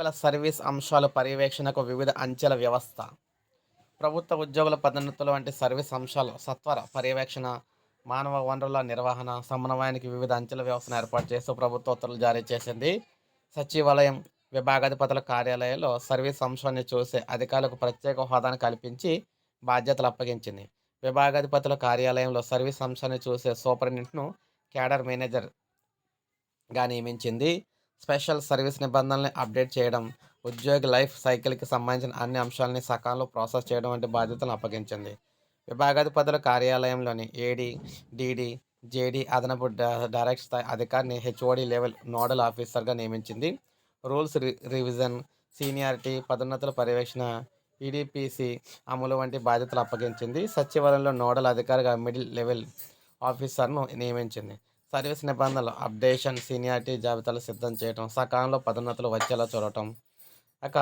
ఉద్యోగుల సర్వీస్ అంశాలు పర్యవేక్షణకు వివిధ అంచెల వ్యవస్థ. ప్రభుత్వ ఉద్యోగుల పదోన్నతులు వంటి సర్వీస్ అంశాలు సత్వర పర్యవేక్షణ మానవ వనరుల నిర్వహణ సమన్వయానికి వివిధ అంచెల వ్యవస్థను ఏర్పాటు చేస్తూ ప్రభుత్వ ఉత్తర్వులు జారీ చేసింది. సచివాలయం విభాగాధిపతుల కార్యాలయంలో సర్వీస్ అంశాన్ని చూసే అధికారులకు ప్రత్యేక హోదాను కల్పించి బాధ్యతలు అప్పగించింది. విభాగాధిపతుల కార్యాలయంలో సర్వీస్ అంశాన్ని చూసే సూపరింటెండెంట్ను క్యాడర్ మేనేజర్గా నియమించింది. స్పెషల్ సర్వీస్ నిబంధనల్ని అప్డేట్ చేయడం ఉద్యోగి లైఫ్ సైకిల్కి సంబంధించిన అన్ని అంశాలని సకాలంలో ప్రాసెస్ చేయడం వంటి బాధ్యతలను అప్పగించింది. విభాగాధిపతుల కార్యాలయంలోని ఏడీ డీడీ జేడీ అదనపు డైరెక్ట్ స్థాయి అధికారిని హెచ్ఓడి లెవెల్ నోడల్ ఆఫీసర్గా నియమించింది. రూల్స్ రి రివిజన్ సీనియారిటీ పదోన్నతుల పర్యవేక్షణ ఈడిపిసి అమలు వంటి బాధ్యతలు అప్పగించింది. సచివాలయంలో నోడల్ అధికారిగా మిడిల్ లెవెల్ ఆఫీసర్ను నియమించింది. సర్వీస్ నిబంధనలు అప్డేషన్ సీనియారిటీ జాబితాలు సిద్ధం చేయడం సకాలంలో పదోన్నతులు వచ్చేలా చూడటం. ఇక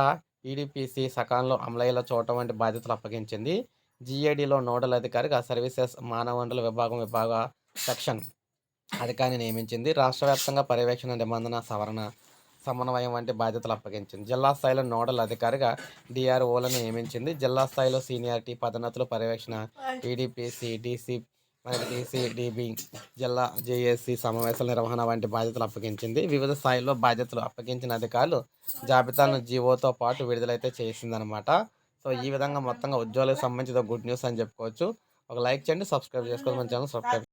ఈడిపిసి సకాలంలో అమలయ్యేలా చూడటం వంటి బాధ్యతలు అప్పగించింది. జిఏడిలో నోడల్ అధికారిగా సర్వీసెస్ మానవ వనరుల విభాగం విభాగ సెక్షన్ అధికారిని నియమించింది. రాష్ట్ర వ్యాప్తంగా పర్యవేక్షణ నిబంధన సవరణ సమన్వయం వంటి బాధ్యతలు అప్పగించింది. జిల్లా స్థాయిలో నోడల్ అధికారిగా డిఆర్ఓలను నియమించింది. జిల్లా స్థాయిలో సీనియారిటీ పదోన్నతులు పర్యవేక్షణ ఈడిపిసి డిసి మరియు జిల్లా జేఏసీ సమావేశాల నిర్వహణ వంటి బాధ్యతలు అప్పగించింది. వివిధ స్థాయిలో బాధ్యతలు అప్పగించిన అధికారులు జాబితాలను జీవోతో పాటు విడుదలైతే చేసిందనమాట సో ఈ విధంగా మొత్తంగా ఉద్యోగులకు సంబంధించిన గుడ్ న్యూస్ అని చెప్పుకోవచ్చు. ఒక లైక్ చేయండి సబ్స్క్రైబ్ చేసుకోవాలి మన ఛానల్ సబ్స్క్రైబ్